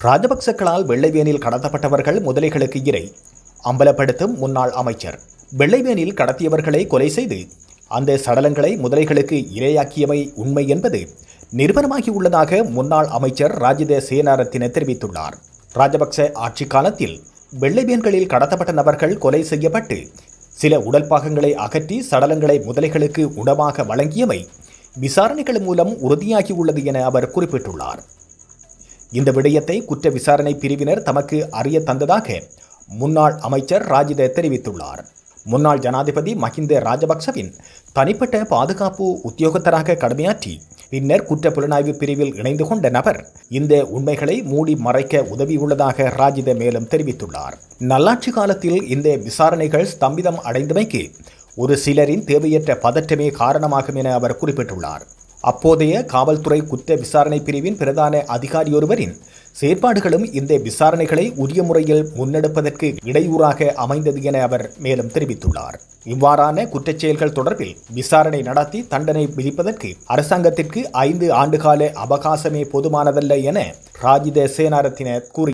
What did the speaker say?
ராஜபக்சக்களால் வெள்ளைவேனில் கடத்தப்பட்டவர்கள் முதலைகளுக்கு இரை. அம்பலப்படுத்தும் முன்னாள் அமைச்சர். வெள்ளைவேனில் கடத்தியவர்களை கொலை செய்து அந்த சடலங்களை முதலைகளுக்கு இரையாக்கியவை உண்மை என்பது நிரூபணமாகியுள்ளதாக முன்னாள் அமைச்சர் ராஜித சேனாரத்தின தெரிவித்துள்ளார். ராஜபக்ச ஆட்சி காலத்தில் வெள்ளைவேன்களில் கடத்தப்பட்ட நபர்கள் கொலை செய்யப்பட்டு சில உடல் பாகங்களை அகற்றி சடலங்களை முதலைகளுக்கு உணவாக வழங்கியவை விசாரணைகள் மூலம் உறுதியாகியுள்ளது என அவர் குறிப்பிட்டுள்ளார். இந்த விடயத்தை குற்ற விசாரணை பிரிவினர் தமக்கு அறிய தந்ததாக முன்னாள் அமைச்சர் ராஜித தெரிவித்துள்ளார். முன்னாள் ஜனாதிபதி மஹிந்த ராஜபக்சவின் தனிப்பட்ட பாதுகாப்பு உத்தியோகத்தராக கடமையாற்றி பின்னர் குற்ற புலனாய்வு பிரிவில் இணைந்து கொண்ட நபர் இந்த உண்மைகளை மூடி மறைக்க உதவியுள்ளதாக ராஜித மேலும் தெரிவித்துள்ளார். நல்லாட்சி காலத்தில் இந்த விசாரணைகள் ஸ்தம்பிதம் அடைந்தமைக்கு ஒரு சிலரின் தேவையற்ற பதற்றமே காரணமாகும் என அவர் குறிப்பிட்டுள்ளார். அப்போதைய காவல்துறை குற்ற விசாரணை பிரிவின் பிரதான அதிகாரியொருவரின் செயற்பாடுகளும் இந்த விசாரணைகளை உரிய முறையில் முன்னெடுப்பதற்கு இடையூறாக அமைந்தது என அவர் மேலும் தெரிவித்துள்ளார். இவ்வாறான குற்றச்செயல்கள் தொடர்பில் விசாரணை நடத்தி தண்டனை விதிப்பதற்கு அரசாங்கத்திற்கு ஐந்து ஆண்டுகால அவகாசமே போதுமானதல்ல என ராஜித சேனாரத்தினர் கூறி